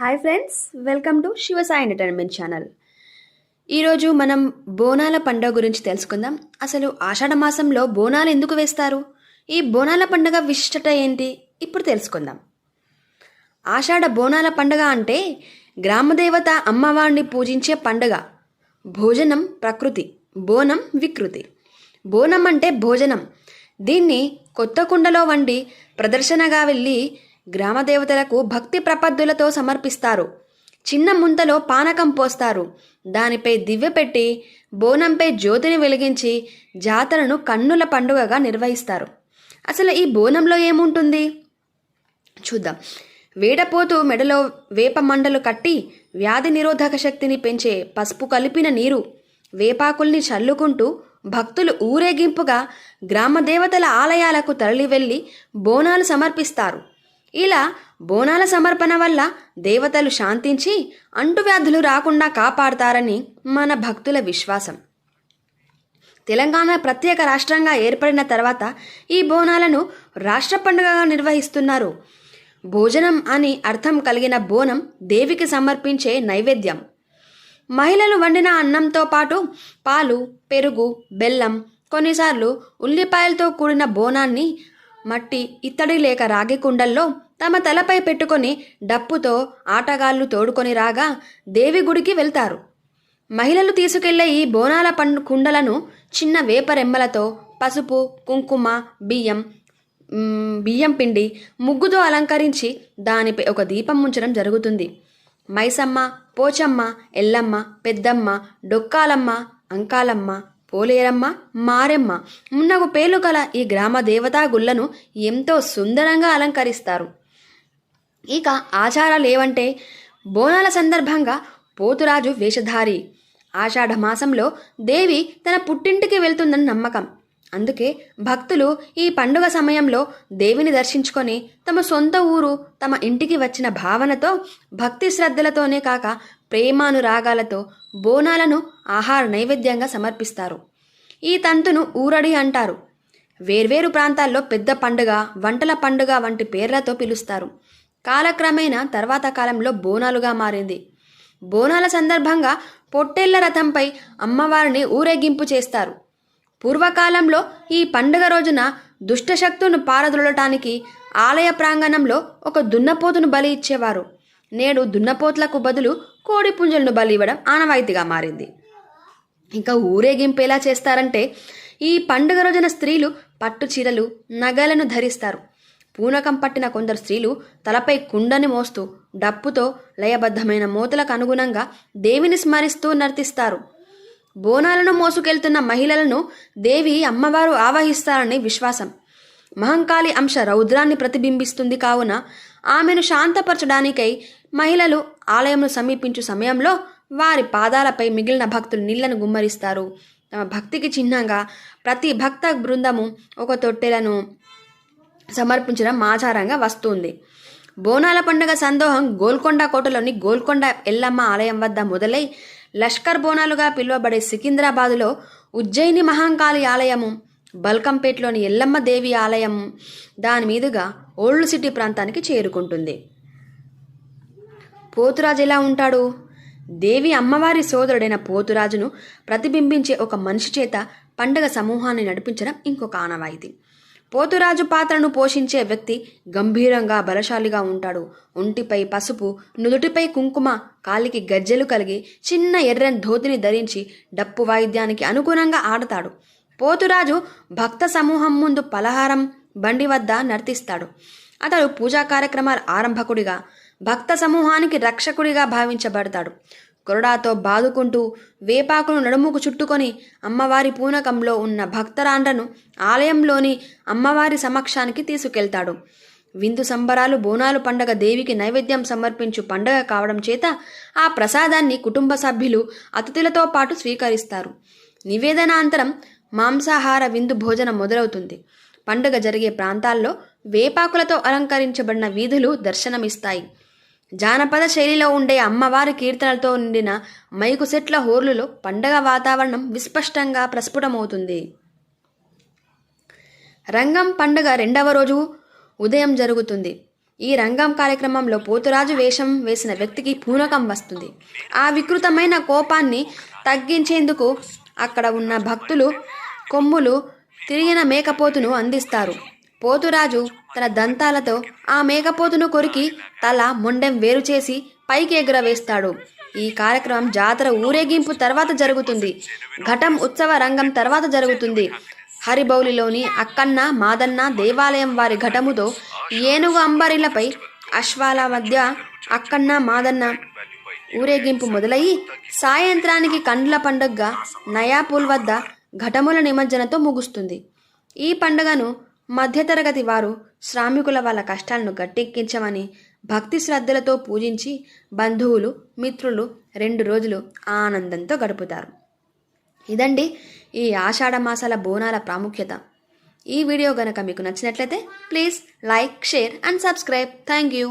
Hi friends welcome to Shivasai entertainment channel ఈరోజు మనం బోనాల పండుగ గురించి తెలుసుకుందాం. అసలు ఆషాఢ మాసంలో బోనాలు ఎందుకు వేస్తారు? ఈ బోనాల పండుగ విశిష్టత ఏంటి? ఇప్పుడు తెలుసుకుందాం. ఆషాఢ బోనాల పండుగ అంటే గ్రామదేవత అమ్మవారిని పూజించే పండుగ. భోజనం ప్రకృతి బోనం వికృతి. బోనం అంటే భోజనం. దీన్ని కొత్త కుండలో వండి ప్రదర్శనగా వెళ్ళి గ్రామదేవతలకు భక్తి ప్రపద్దులతో సమర్పిస్తారు. చిన్న ముంతలో పానకం పోస్తారు. దానిపై దివ్య పెట్టి బోనంపై జ్యోతిని వెలిగించి జాతరను కన్నుల పండుగగా నిర్వహిస్తారు. అసలు ఈ బోనంలో ఏముంటుంది? చూద్దాం. వేడపోతూ మెడలో వేప మండలు కట్టి వ్యాధి నిరోధక శక్తిని పెంచే పసుపు కలిపిన నీరు వేపాకుల్ని చల్లుకుంటూ భక్తులు ఊరేగింపుగా గ్రామ దేవతల ఆలయాలకు తరలి వెళ్ళి బోనాలు సమర్పిస్తారు. ఇలా బోనాల సమర్పణ వల్ల దేవతలు శాంతించి అంటువ్యాధులు రాకుండా కాపాడతారని మన భక్తుల విశ్వాసం. తెలంగాణ ప్రత్యేక రాష్ట్రంగా ఏర్పడిన తర్వాత ఈ బోనాలను రాష్ట్ర పండుగగా నిర్వహిస్తున్నారు. భోజనం అని అర్థం కలిగిన బోనం దేవికి సమర్పించే నైవేద్యం. మహిళలు వండిన అన్నంతో పాటు పాలు పెరుగు బెల్లం కొన్నిసార్లు ఉల్లిపాయలతో కూడిన బోనాన్ని మట్టి ఇత్తడి లేక రాగి కుండల్లో తమ తలపై పెట్టుకొని డప్పుతో ఆటగాళ్ళు తోడుకొని రాగా దేవి గుడికి వెళ్తారు. మహిళలు తీసుకెళ్ళే ఈ బోనాల పండు కుండలను చిన్న వేపరెమ్మలతో పసుపు కుంకుమ బియ్యం బియ్యం పిండి ముగ్గుతో అలంకరించి దానిపై ఒక దీపం ఉంచడం జరుగుతుంది. మైసమ్మ పోచమ్మ ఎల్లమ్మ పెద్దమ్మ డొక్కాలమ్మ అంకాలమ్మ పోలేరమ్మ మారెమ్మ. మున్నగు పేర్లు గల ఈ గ్రామ దేవతా గుళ్ళను ఎంతో సుందరంగా అలంకరిస్తారు. ఇక ఆచారాలు ఏవంటే బోనాల సందర్భంగా పోతురాజు వేషధారి. ఆషాఢ మాసంలో దేవి తన పుట్టింటికి వెళ్తుందని నమ్మకం. అందుకే భక్తులు ఈ పండుగ సమయంలో దేవిని దర్శించుకొని తమ సొంత ఊరు తమ ఇంటికి వచ్చిన భావనతో భక్తి శ్రద్ధలతోనే కాక ప్రేమానురాగాలతో బోనాలను ఆహార నైవేద్యంగా సమర్పిస్తారు. ఈ తంతును ఊరడి అంటారు. వేర్వేరు ప్రాంతాల్లో పెద్ద పండుగ వంటల పండుగ వంటి పేర్లతో పిలుస్తారు. కాలక్రమేణా తర్వాత కాలంలో బోనాలుగా మారింది. బోనాల సందర్భంగా పొట్టేళ్ళ రథంపై అమ్మవారిని ఊరేగింపు చేస్తారు. పూర్వకాలంలో ఈ పండుగ రోజున దుష్టశక్తులను పారదొలటానికి ఆలయ ప్రాంగణంలో ఒక దున్నపోతును బలి ఇచ్చేవారు. నేడు దున్నపోతులకు బదులు కోడి పుంజలను బలి ఇవ్వడం ఆనవాయితీగా మారింది. ఇంకా ఊరేగింపు ఎలా చేస్తారంటే ఈ పండుగ రోజున స్త్రీలు పట్టు చీరలు నగలను ధరిస్తారు. పూనకం పట్టిన కొందరు స్త్రీలు తలపై కుండని మోస్తూ డప్పుతో లయబద్ధమైన మూతలకు అనుగుణంగా దేవిని స్మరిస్తూ నర్తిస్తారు. బోనాలను మోసుకెళ్తున్న మహిళలను దేవి అమ్మవారు ఆవహిస్తారని విశ్వాసం. మహంకాళి అంశ రౌద్రాన్ని ప్రతిబింబిస్తుంది కావున ఆమెను శాంతపరచడానికై మహిళలు ఆలయంను సమీపించు సమయంలో వారి పాదాలపై మిగిలిన భక్తులు నీళ్ళను గుమ్మరిస్తారు. తమ భక్తికి చిహ్నంగా ప్రతి భక్త బృందము ఒక తొట్టెలను సమర్పించడం ఆచారంగా వస్తుంది. బోనాల పండుగ సందోహం గోల్కొండ కోటలోని గోల్కొండ ఎల్లమ్మ ఆలయం వద్ద మొదలై లష్కర్ బోనాలుగా పిలువబడే సికింద్రాబాదులో ఉజ్జయిని మహాంకాళి ఆలయము బల్కంపేట్లోని ఎల్లమ్మ దేవి ఆలయం దాని మీదుగా ఓల్డ్ సిటీ ప్రాంతానికి చేరుకుంటుంది. పోతురాజు ఎలా ఉంటాడు? దేవి అమ్మవారి సోదరుడైన పోతురాజును ప్రతిబింబించే ఒక మనిషి చేత పండగ సమూహాన్ని నడిపించడం ఇంకొక ఆనవాయితీ. పోతురాజు పాత్రను పోషించే వ్యక్తి గంభీరంగా బలశాలిగా ఉంటాడు. ఒంటిపై పసుపు నుదుటిపై కుంకుమ కాలికి గజ్జెలు కలిగి చిన్న ఎర్రని ధోతిని ధరించి డప్పు వాయిద్యానికి అనుగుణంగా ఆడతాడు. పోతురాజు భక్త సమూహం ముందు పలహారం బండి వద్ద నర్తిస్తాడు. అతడు పూజా కార్యక్రమాల ఆరంభకుడిగా భక్త సమూహానికి రక్షకుడిగా భావించబడతాడు. కొరడాతో బాదుకుంటూ వేపాకును నడుముకు చుట్టుకొని అమ్మవారి పూనకంలో ఉన్న భక్తరాండ్రను ఆలయంలోని అమ్మవారి సమక్షానికి తీసుకెళ్తాడు. విందు సంబరాలు బోనాలు పండగ దేవికి నైవేద్యం సమర్పించు పండగ కావడం చేత ఆ ప్రసాదాన్ని కుటుంబ సభ్యులు అతిథులతో పాటు స్వీకరిస్తారు. నివేదనాంతరం మాంసాహార విందు భోజనం మొదలవుతుంది. పండుగ జరిగే ప్రాంతాల్లో వేపాకులతో అలంకరించబడిన వీధులు దర్శనమిస్తాయి. జానపద శైలిలో ఉండే అమ్మవారి కీర్తనలతో నిండిన మైకు సెట్ల హోర్లులో పండగ వాతావరణం విస్పష్టంగా ప్రస్ఫుటమవుతుంది. రంగం పండుగ రెండవ రోజు ఉదయం జరుగుతుంది. ఈ రంగం కార్యక్రమంలో పోతురాజు వేషం వేసిన వ్యక్తికి పూనకం వస్తుంది. ఆ వికృతమైన కోపాన్ని తగ్గించేందుకు అక్కడ ఉన్న భక్తులు కొమ్ములు తిరిగిన మేకపోతును అందిస్తారు. పోతురాజు తన దంతాలతో ఆ మేకపోతును కొరికి తల మొండెం వేరు చేసి పైకి ఎగురవేస్తాడు. ఈ కార్యక్రమం జాతర ఊరేగింపు తర్వాత జరుగుతుంది. ఘటం ఉత్సవ రంగం తర్వాత జరుగుతుంది. హరిబౌలిలోని అక్కన్న మాదన్న దేవాలయం వారి ఘటముతో ఏనుగు అంబరిలపై అశ్వాల మధ్య అక్కన్న మాదన్న ఊరేగింపు మొదలయ్యి సాయంత్రానికి కండ్ల పండుగగా నయాపూల్ వద్ద ఘటముల నిమజ్జనతో ముగుస్తుంది. ఈ పండుగను మధ్యతరగతి వారు శ్రామికుల వాళ్ళ కష్టాలను గట్టెక్కించమని భక్తి శ్రద్ధలతో పూజించి బంధువులు మిత్రులు రెండు రోజులు ఆనందంతో గడుపుతారు. ఇదండి ఈ ఆషాఢ మాసాల బోనాల ప్రాముఖ్యత. ఈ వీడియో గనక మీకు నచ్చినట్లయితే please like share and subscribe. Thank you.